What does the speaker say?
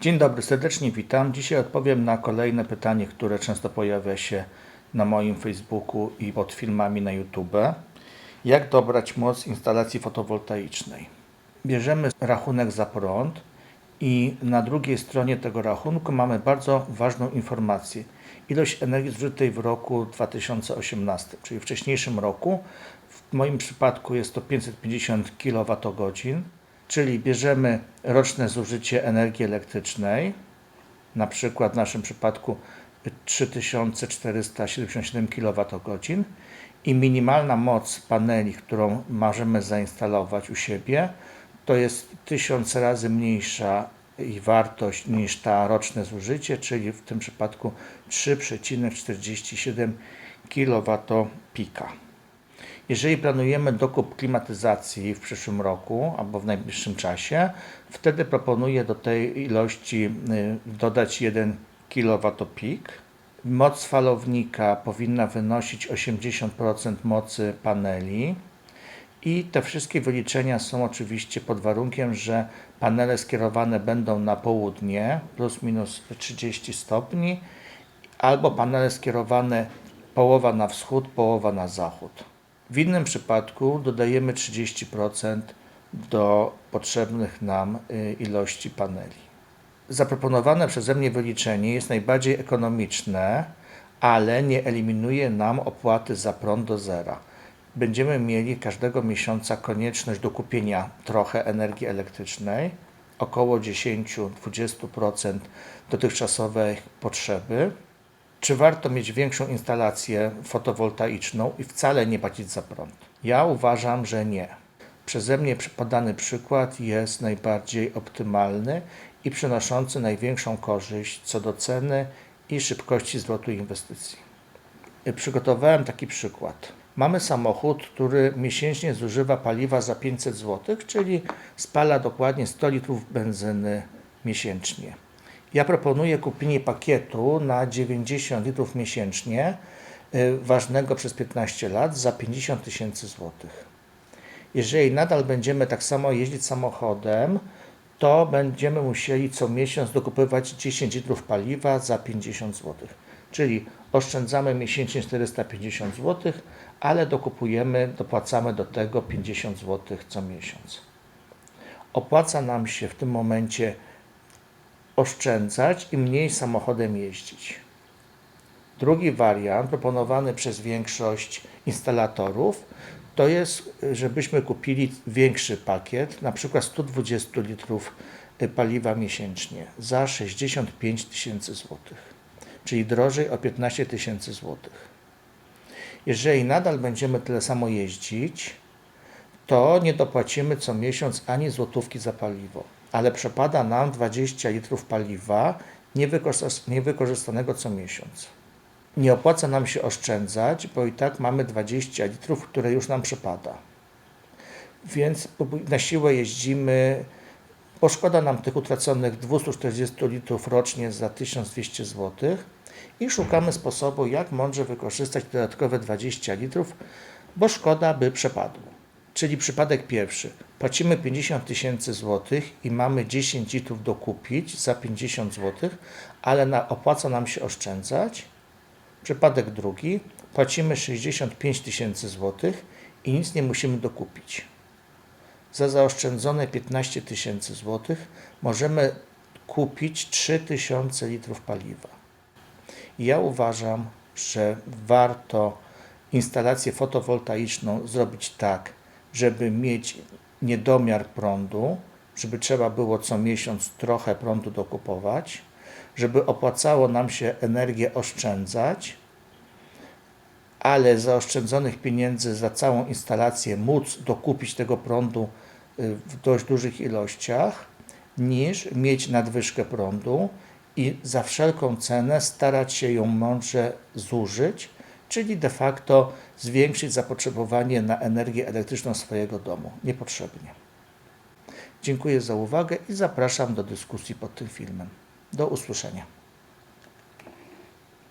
Dzień dobry, serdecznie witam. Dzisiaj odpowiem na kolejne pytanie, które często pojawia się na moim Facebooku i pod filmami na YouTube. Jak dobrać moc instalacji fotowoltaicznej? Bierzemy rachunek za prąd i na drugiej stronie tego rachunku mamy bardzo ważną informację. Ilość energii zużytej w roku 2018, czyli wcześniejszym roku. W moim przypadku jest to 550 kWh, czyli bierzemy roczne zużycie energii elektrycznej, na przykład w naszym przypadku 3477 kWh i minimalna moc paneli, którą możemy zainstalować u siebie, to jest 1000 razy mniejsza ich wartość niż ta roczne zużycie, czyli w tym przypadku 3,47 kWp. Jeżeli planujemy dokup klimatyzacji w przyszłym roku albo w najbliższym czasie, wtedy proponuję do tej ilości y, dodać 1 kWp. Moc falownika powinna wynosić 80% mocy paneli. I te wszystkie wyliczenia są oczywiście pod warunkiem, że panele skierowane będą na południe, plus minus 30 stopni, albo panele skierowane połowa na wschód, połowa na zachód. W innym przypadku dodajemy 30% do potrzebnych nam y, ilości paneli. Zaproponowane przeze mnie wyliczenie jest najbardziej ekonomiczne, ale nie eliminuje nam opłaty za prąd do zera. Będziemy mieli każdego miesiąca konieczność dokupienia trochę energii elektrycznej, około 10-20% dotychczasowej potrzeby. Czy warto mieć większą instalację fotowoltaiczną i wcale nie płacić za prąd? Ja uważam, że nie. Przeze mnie podany przykład jest najbardziej optymalny i przynoszący największą korzyść co do ceny i szybkości zwrotu inwestycji. Przygotowałem taki przykład. Mamy samochód, który miesięcznie zużywa paliwa za 500 zł, czyli spala dokładnie 100 litrów benzyny miesięcznie. Ja proponuję kupienie pakietu na 90 litrów miesięcznie, y, ważnego przez 15 lat, za 50 tysięcy złotych. Jeżeli nadal będziemy tak samo jeździć samochodem, to będziemy musieli co miesiąc dokupywać 10 litrów paliwa za 50 zł. Czyli oszczędzamy miesięcznie 450 zł, ale dokupujemy, dopłacamy do tego 50 zł co miesiąc. Opłaca nam się w tym momencie oszczędzać i mniej samochodem jeździć. Drugi wariant proponowany przez większość instalatorów to jest, żebyśmy kupili większy pakiet, na przykład 120 litrów paliwa miesięcznie za 65 tysięcy złotych, czyli drożej o 15 tysięcy złotych. Jeżeli nadal będziemy tyle samo jeździć, to nie dopłacimy co miesiąc ani złotówki za paliwo, ale przepada nam 20 litrów paliwa niewykorzystanego co miesiąc. Nie opłaca nam się oszczędzać, bo i tak mamy 20 litrów, które już nam przepada. Więc na siłę jeździmy, bo szkoda nam tych utraconych 240 litrów rocznie za 1200 zł i szukamy sposobu, jak mądrze wykorzystać dodatkowe 20 litrów, bo szkoda, by przepadło. Czyli przypadek pierwszy. Płacimy 50 tysięcy złotych i mamy 10 litrów dokupić za 50 złotych, ale na, opłaca nam się oszczędzać. Przypadek drugi. Płacimy 65 tysięcy złotych i nic nie musimy dokupić. Za zaoszczędzone 15 tysięcy złotych możemy kupić 3000 litrów paliwa. Ja uważam, że warto instalację fotowoltaiczną zrobić tak, żeby mieć niedomiar prądu, żeby trzeba było co miesiąc trochę prądu dokupować, żeby opłacało nam się energię oszczędzać, ale zaoszczędzonych pieniędzy za całą instalację móc dokupić tego prądu y, w dość dużych ilościach, niż mieć nadwyżkę prądu i za wszelką cenę starać się ją mądrze zużyć, czyli de facto zwiększyć zapotrzebowanie na energię elektryczną swojego domu niepotrzebnie. Dziękuję za uwagę i zapraszam do dyskusji pod tym filmem. Do usłyszenia.